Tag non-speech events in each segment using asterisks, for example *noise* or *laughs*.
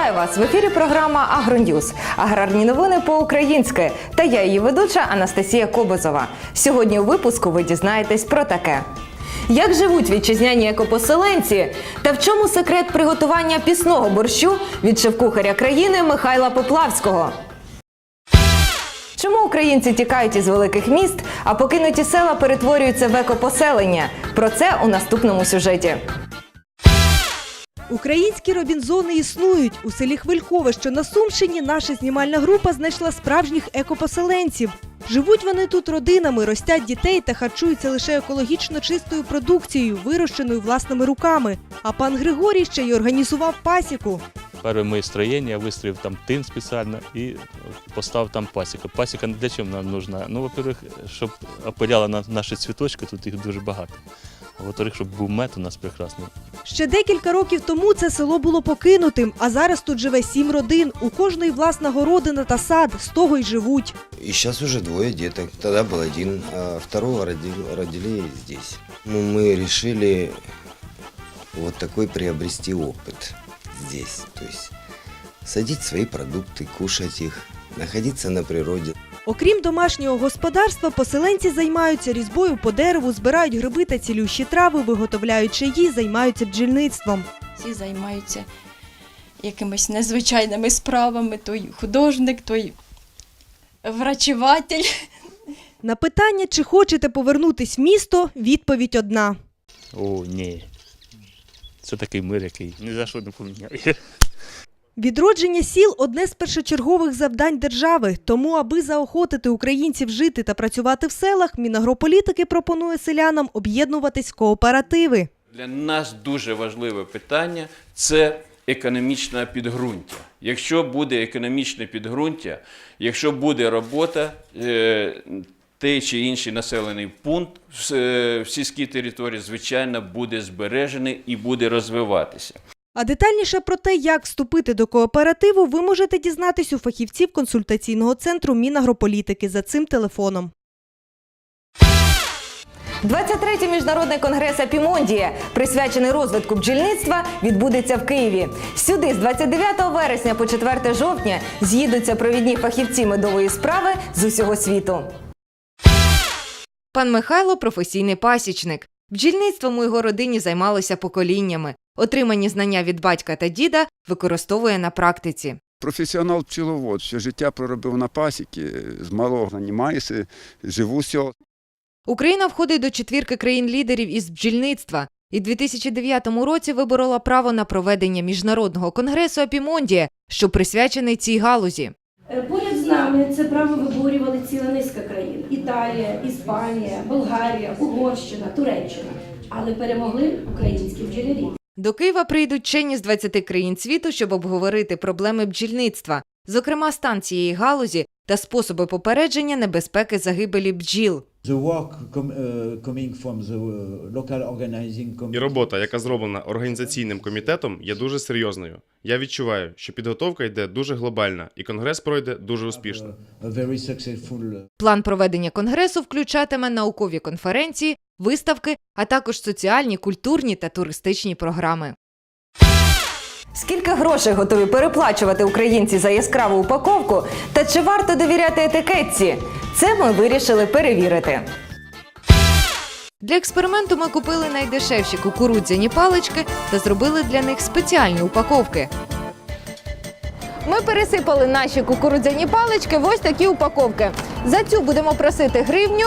Вітаю вас в ефірі. Програма Агроньюз. Аграрні новини по-українськи. Та я її ведуча Анастасія Кобозова. Сьогодні у випуску ви дізнаєтесь про таке. Як живуть вітчизняні екопоселенці? Та в чому секрет приготування пісного борщу від шеф-кухаря країни Михайла Поплавського? Чому українці тікають із великих міст, а покинуті села перетворюються в екопоселення? Про це у наступному сюжеті. Українські робінзони існують. У селі Хвилькове, що на Сумщині, наша знімальна група знайшла справжніх екопоселенців. Живуть вони тут родинами, ростять дітей та харчуються лише екологічно чистою продукцією, вирощеною власними руками. А пан Григорій ще й організував пасіку. Перше моє строєння, я вистроїв там тин спеціально і поставив там пасіку. Пасіка для чого нам нужна? Ну, во-первых, щоб опиляла на наші цвіточки, тут їх дуже багато. Во-вторых, щоб був мед у нас прекрасний. Ще декілька років тому це село було покинутим, а зараз тут живе сім родин. У кожної власна городина та сад, з того й живуть. И сейчас уже двое деток. Тогда был один, а второго родили, родили здесь. Ну, мы решили вот такой приобрести опыт здесь. То есть садить свои продукты, кушать их, находиться на природе. Окрім домашнього господарства, поселенці займаються різьбою по дереву, збирають гриби та цілющі трави, виготовляють чаї, займаються бджільництвом. всі займаються якимись незвичайними справами, той художник, той врачеватель. На питання, чи хочете повернутись в місто, відповідь одна. О, ні. Це такий мир, який ні за що не поміняв. Відродження сіл одне з першочергових завдань держави. Тому, аби заохотити українців жити та працювати в селах, Мінагрополітики пропонує селянам об'єднуватись в кооперативи. Для нас дуже важливе питання це економічне підґрунтя. Якщо буде економічне підґрунтя, якщо буде робота, е, той чи інший населений пункт е, в сільській території, звичайно, буде збережений і буде розвиватися. А детальніше про те, як вступити до кооперативу, ви можете дізнатись у фахівців консультаційного центру Мінагрополітики за цим телефоном. 23-й міжнародний конгрес Апімондія, присвячений розвитку бджільництва, відбудеться в Києві. Сюди з 29 вересня по 4 жовтня з'їдуться провідні фахівці медової справи з усього світу. Пан Михайло професійний пасічник. Бджільництвом у його родині займалося поколіннями. Отримані знання від батька та діда використовує на практиці. Професіонал пчеловод, все життя проробив на пасіки, з малого займаюся, живу з. Україна входить до четвірки країн-лідерів із бджільництва і в 2009 році виборола право на проведення міжнародного конгресу Апімондія, що присвячений цій галузі. Е, Поряд з нами це право виборювали ціла низка країн: Італія, Іспанія, Болгарія, Угорщина, Туреччина. Але перемогли українські бджолярі. До Києва прийдуть чені з 20 країн світу, щоб обговорити проблеми бджільництва, зокрема стан цієї галузі та способи попередження небезпеки загибелі бджіл. The work com, uh, coming from the uh, local organizing І робота, яка зроблена організаційним комітетом, є дуже серйозною. Я відчуваю, що підготовка йде дуже глобальна, і конгрес пройде дуже успішно. A very successful uh, План проведення конгресу включатиме наукові конференції, виставки, а також соціальні, культурні та туристичні програми. Скільки грошей готові переплачувати українці за яскраву упаковку? Та чи варто довіряти етикетці? Це ми вирішили перевірити. Для експерименту ми купили найдешевші кукурудзяні палички та зробили для них спеціальні упаковки. Ми пересипали наші кукурудзяні палички в ось такі упаковки. За цю будемо просити гривню,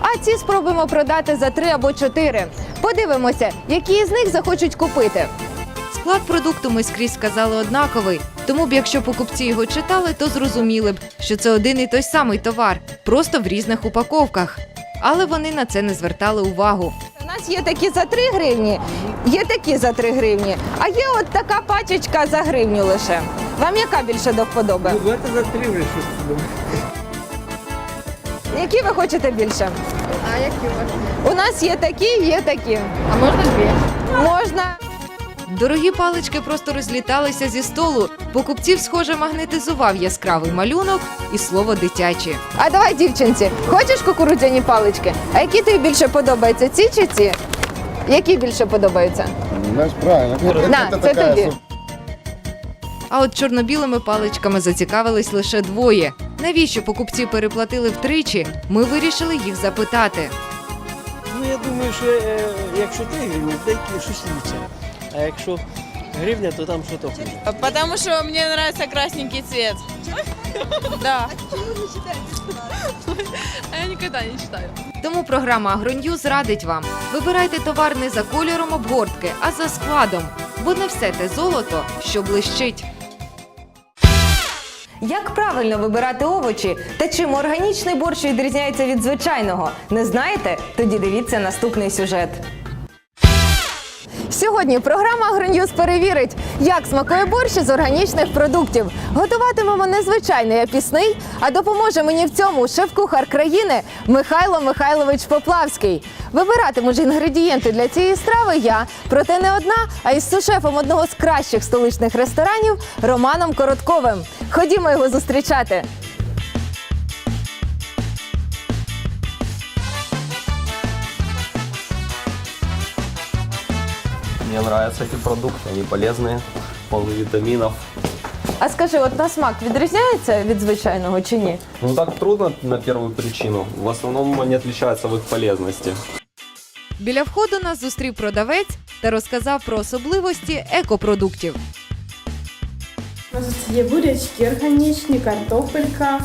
а ці спробуємо продати за три або чотири. Подивимося, які з них захочуть купити. Склад продукту ми скрізь сказали однаковий, тому б якщо покупці його читали, то зрозуміли б, що це один і той самий товар, просто в різних упаковках. Але вони на це не звертали увагу. У нас є такі за 3 гривні, є такі за 3 гривні, а є от така пачечка за гривню лише. Вам яка більше до вподоби? Давайте за три вже Які ви хочете більше? А які У нас є такі, є такі. А можна дві? Можна. Дорогі палички просто розліталися зі столу. Покупців, схоже, магнетизував яскравий малюнок і слово дитячі. А давай, дівчинці, хочеш кукурудзяні палички? А які тобі більше подобаються? Ці чи ці? Які більше подобаються? Правильно. На, це тобі. А от чорнобілими паличками зацікавились лише двоє. Навіщо покупці переплатили втричі? Ми вирішили їх запитати. Ну, я думаю, що е, якщо 3 гривні, деякі щось лучше. А якщо гривня, то там що то хуже. Потому что мне нравится красненький цвет. *laughs* Да. А я никогда не читаю. Тому програма «Агроньюз» радить вам. Вибирайте товар не за кольором обгортки, а за складом, бо не все те золото, що блищить. Як правильно вибирати овочі та чим органічний борщ відрізняється від звичайного? Не знаєте? Тоді дивіться наступний сюжет. Сьогодні програма «Агроньюз» перевірить, як смакує борщ з органічних продуктів. Готуватимемо не звичайний, пісний, а допоможе мені в цьому шеф-кухар країни Михайло Михайлович Поплавський. Вибиратиму ж інгредієнти для цієї страви я, проте не одна, а із сушефом одного з кращих столичних ресторанів Романом Коротковим. Ходімо його зустрічати. Мне нравятся эти продукты, они полезные, полны витаминов. А скажи, от на смак відрізняється від звичайного чи ні? Ну так трудно на первую причину. В основном они отличаются в их полезности. Біля входу нас зустрів продавець та розказав про особливості екопродуктів. У нас тут є бурячки органічні, картопелька,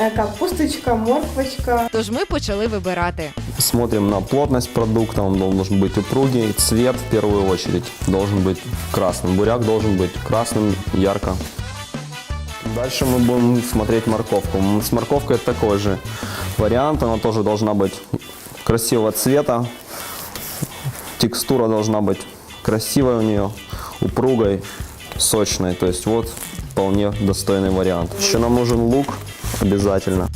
е, капусточка, морквочка. Тож ми почали вибирати. Смотрим на плотность продукта, он должен быть упругий, цвет в первую очередь должен быть красным. Буряк должен быть красным, ярко. Дальше мы будем смотреть морковку. С морковкой такой же вариант, она тоже должна быть красивого цвета, текстура должна быть красивая у нее, упругой, сочной. То есть вот вполне достойный вариант. Еще нам нужен лук обязательно.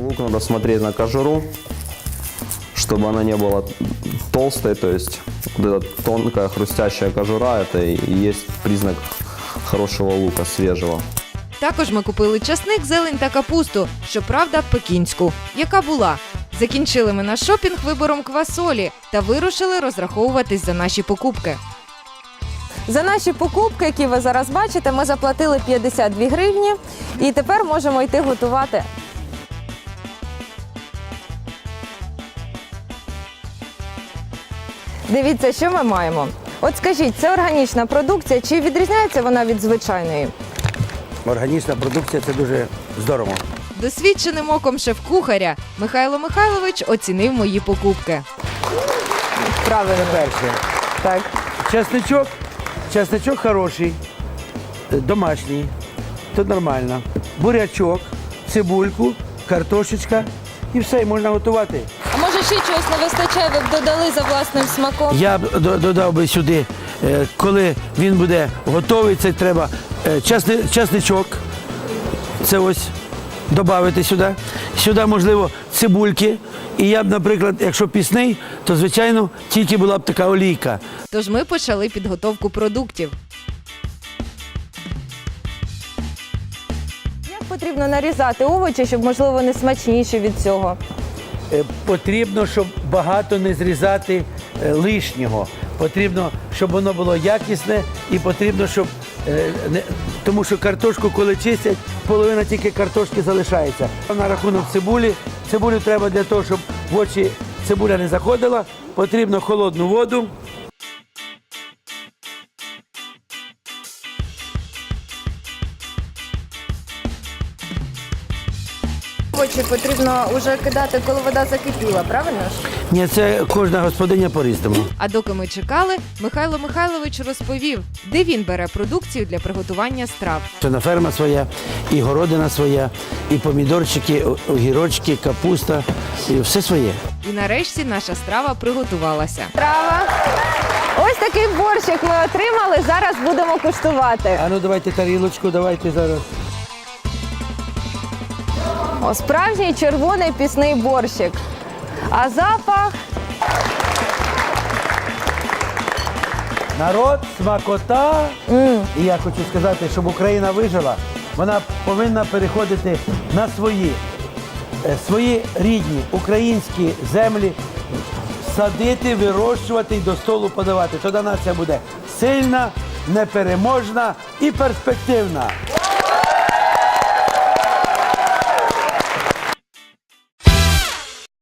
Лук надо смотреть на кожуру, чтобы она не была толстой, то есть вот эта тонкая хрустящая кожура, это и есть признак хорошего лука, свежего. Також ми купили часник, зелень та капусту, щоправда, пекінську, яка була. Закінчили ми наш шопінг вибором квасолі та вирушили розраховуватись за наші покупки. За наші покупки, які ви зараз бачите, ми заплатили 52 гривні і тепер можемо йти готувати. Дивіться, що ми маємо. От скажіть, це органічна продукція, чи відрізняється вона від звичайної? Органічна продукція це дуже здорово. Досвідченим оком шеф-кухаря Михайло Михайлович оцінив мої покупки. Правильно, Перше, так. чесничок, чесничок хороший, е, домашній, то нормально. Бурячок, цибульку, картошечка і все, і можна готувати. Ще чогось не вистачає, ви б додали за власним смаком? Я б до- додав би сюди, е, коли він буде готовий, це треба е, чесни- чесничок. Це ось додати сюди. Сюди, можливо, цибульки. І я б, наприклад, якщо пісний, то звичайно тільки була б така олійка. Тож ми почали підготовку продуктів. Як потрібно нарізати овочі, щоб можливо вони смачніші від цього? Е, Потрібно, щоб багато не зрізати е, лишнього. Потрібно, щоб воно було якісне, і потрібно, щоб е, не тому, що картошку, коли чистять, половина тільки картошки залишається. На рахунок цибулі, цибулю треба для того, щоб в очі цибуля не заходила. Потрібно холодну воду. Овочі потрібно вже кидати, коли вода закипіла, правильно ж? Ні, це кожна господиня по-різному. А доки ми чекали, Михайло Михайлович розповів, де він бере продукцію для приготування страв. Це на ферма своя, і городина своя, і помідорчики, огірочки, капуста, і все своє. І нарешті наша страва приготувалася. Страва. Ось такий борщик ми отримали. Зараз будемо куштувати. А ну давайте тарілочку, давайте зараз. О, справжній червоний пісний борщик. А запах Народ, смакота. І я хочу сказати, щоб Україна вижила, вона повинна переходити на свої, е, свої рідні українські землі, садити, вирощувати і до столу подавати. Тоді нація буде сильна, непереможна і перспективна.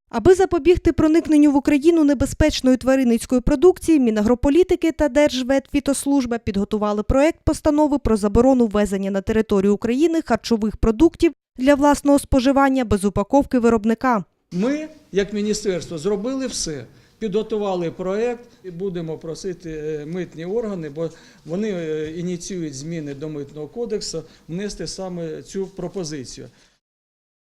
Аби запобігти проникненню в Україну небезпечної тваринницької продукції, Мінагрополітики та Держветфітослужба підготували проект постанови про заборону ввезення на територію України харчових продуктів для власного споживання без упаковки виробника. Ми, як міністерство, зробили все. Підготували проєкт і будемо просити е, митні органи, бо вони е, ініціюють зміни до митного кодексу, внести саме цю пропозицію.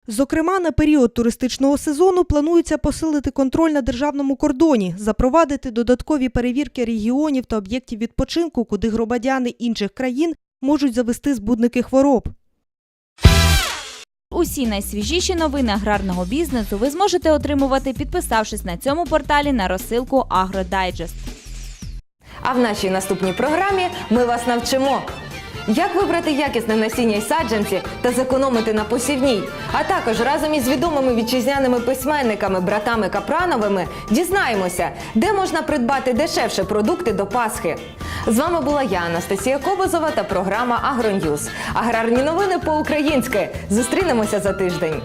Зокрема, на період туристичного сезону планується посилити контроль на державному кордоні, запровадити додаткові перевірки регіонів та об'єктів відпочинку, куди громадяни інших країн можуть завести збудники хвороб. Усі найсвіжіші новини аграрного бізнесу ви зможете отримувати, підписавшись на цьому порталі на розсилку «Агродайджест». А в нашій наступній програмі ми вас навчимо. Як вибрати якісне насіння й саджанці та зекономити на посівній? А також разом із відомими вітчизняними письменниками братами Капрановими дізнаємося, де можна придбати дешевше продукти до Пасхи. З вами була я, Анастасія Кобозова та програма Агроньюз. Аграрні новини по-українськи. Зустрінемося за тиждень.